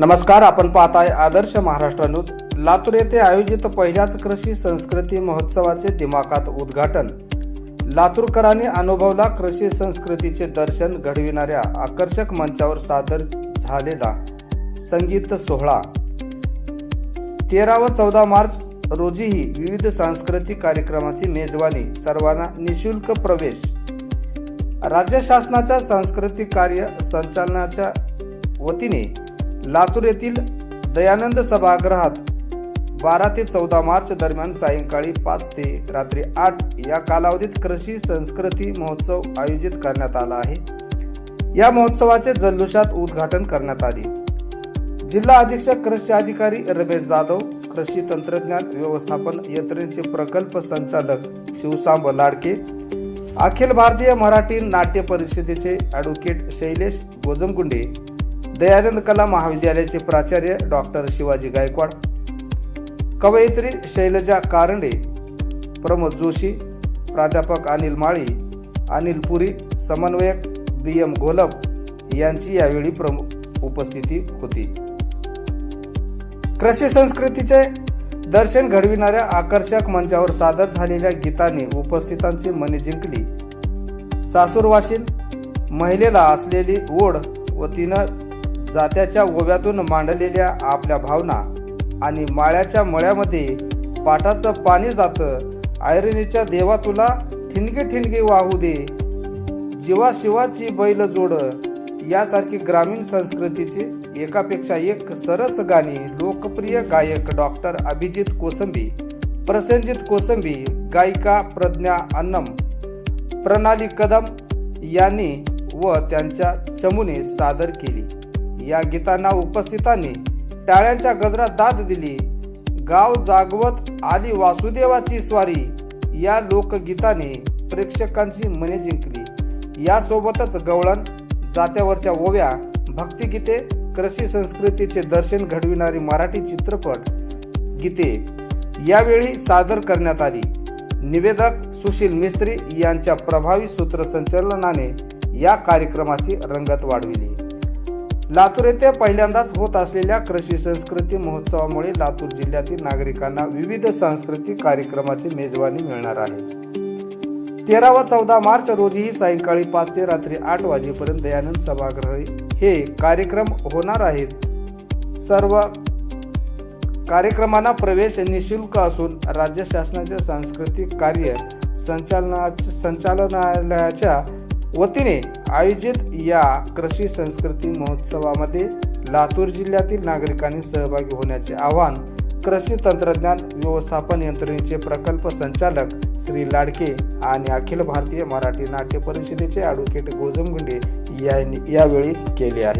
नमस्कार आपण पाहत आहे आदर्श महाराष्ट्र न्यूज. लातूर येथे आयोजित पहिल्याच कृषी संस्कृती महोत्सवाचे दिमाखात उद्घाटन. लातूरकरांनी अनुभवला कृषी संस्कृतीचे दर्शन घडविणाऱ्या आकर्षक मंचावर सादर झालेला संगीत सोहळा. तेरा व चौदा मार्च रोजीही विविध सांस्कृतिक कार्यक्रमाची मेजवानी सर्वांना निशुल्क प्रवेश. राज्य शासनाच्या सांस्कृतिक कार्य संचालनाच्या वतीने लातूर येथील दयानंद सभागृहात बारा ते चौदा मार्च दरम्यान सायंकाळी पाच ते रात्री आठ या कालावधीत कृषी संस्कृती महोत्सव आयोजित करण्यात आला आहे. या महोत्सवाचे जल्लोषात उद्घाटन करण्यात आले. जिल्हा अधीक्षक कृषी अधिकारी रमेश जाधव कृषी तंत्रज्ञान व्यवस्थापन यंत्रणेचे प्रकल्प संचालक शिवसांब लाडके अखिल भारतीय मराठी नाट्य परिषदेचे ॲडव्होकेट शैलेश गोजमगुंडे दयानंद कला महाविद्यालयाचे प्राचार्य डॉक्टर शिवाजी गायकवाड कवयित्री शैलजा कारंडे प्रमोद जोशी प्राध्यापक अनिल माळी अनिल पुरी समन्वयक बी एम घोलप यांची यावेळी प्रमुख उपस्थिती होती. कृषी संस्कृतीचे दर्शन घडविणाऱ्या आकर्षक मंचावर सादर झालेल्या गीताने उपस्थितांची मने जिंकली. सासूरवाशील महिलेला असलेली ओढ व तिनं जात्याच्या ओव्यातून मांडलेल्या आपल्या भावना आणि माळ्याच्या मळ्यामध्ये पाटाचं पाणी जातं. आयरणीच्या देवा तुला ठिणगे ठिणगे वाहू दे. जीवाशिवाची बैल जोड. यासारखी ग्रामीण संस्कृतीची एकापेक्षा एक सरस गाणी लोकप्रिय गायक डॉक्टर अभिजित कोसंबी प्रसंजित कोसंबी गायिका प्रज्ञा अन्नम प्रणाली कदम यांनी व त्यांच्या चमूने सादर केली. या गीतांना उपस्थितांनी टाळ्यांच्या गजरात दाद दिली. गाव जागवत आली वासुदेवाची स्वारी. या लोकगीताने प्रेक्षकांची मने जिंकली. यासोबतच गवळण जात्यावरच्या ओव्या भक्तिगीते कृषी संस्कृतीचे दर्शन घडविणारी मराठी चित्रपट गीते यावेळी सादर करण्यात आली. निवेदक सुशील मिस्त्री यांच्या प्रभावी सूत्रसंचलनाने या कार्यक्रमाची रंगत वाढविली. लातूर येथे पहिल्यांदाच होत असलेल्या कृषी संस्कृती महोत्सवामुळे लातूर जिल्ह्यातील नागरिकांना विविध सांस्कृतिक कार्यक्रमाची मेजवानी मिळणार आहे. तेरा व चौदा मार्च रोजीही सायंकाळी पाच ते रात्री आठ वाजेपर्यंत दयानंद सभागृह हे कार्यक्रम होणार आहेत. सर्व कार्यक्रमांना प्रवेश निशुल्क असून राज्य शासनाच्या सांस्कृतिक कार्य संचालना संचालनालयाच्या वतीने आयोजित या कृषी संस्कृती महोत्सवामध्ये लातूर जिल्ह्यातील नागरिकांनी सहभागी होण्याचे आवाहन कृषी तंत्रज्ञान व्यवस्थापन यंत्रणेचे प्रकल्प संचालक श्री लाडके आणि अखिल भारतीय मराठी नाट्य परिषदेचे ॲडव्होकेट गोजमगुंडे यांनी यावेळी केले आहे.